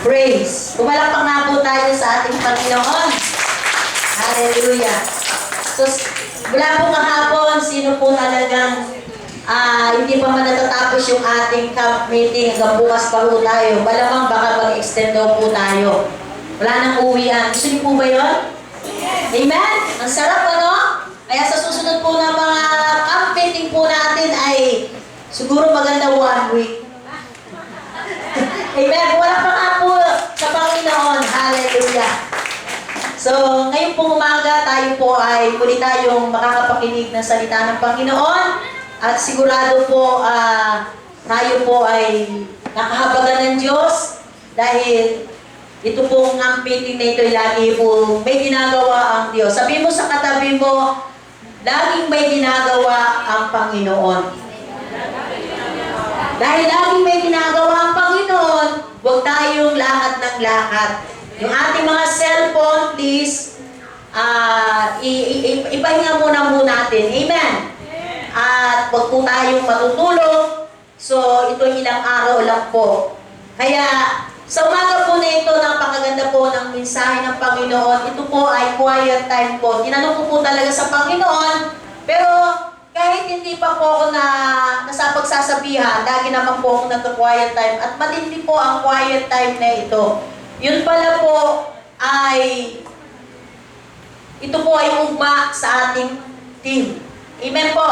praise. Pumalakpak nga po tayo sa ating Panginoon. Hallelujah. So, mula po kahapon, sino po talagang ah, hindi pa man natatapos yung ating camp meeting hanggang bukas pa po tayo. Malamang baka mag-extend daw po tayo. Wala nang uwian. Gusto niyo po ba yun? Amen? Ang sarap ano? Kaya sa susunod po ng mga camp meeting po natin ay siguro maganda one week. Amen? Wala pa nga po sa Panginoon. Hallelujah. So, ngayon pong umaga, tayo po ay muli tayong makakapakinig ng salita ng Panginoon at sigurado po ah, tayo po ay nakahabagan ng Diyos dahil ito pong ang meeting na ito lagi po may ginagawa ang Diyos. Sabi mo sa katabi mo, laging may ginagawa ang Panginoon. Dahil laging may ginagawa ang Panginoon, huwag tayong lakad ng lakad. Yung ating mga cellphone, please, i- ipahinga muna muna natin. Amen? At huwag po tayong matutulog. So, ito ilang araw lang po. Kaya, sa umaga po na ito, napakaganda po ng mensahe ng Panginoon. Ito po ay quiet time po. Tinanong ko po talaga sa Panginoon, pero kahit hindi pa po ako na nasa pagsasabihan, lagi naman po ako nagka-quiet time. At matindi po ang quiet time na ito. Yun pala po ay, ito po ay ugma sa ating team. Amen po.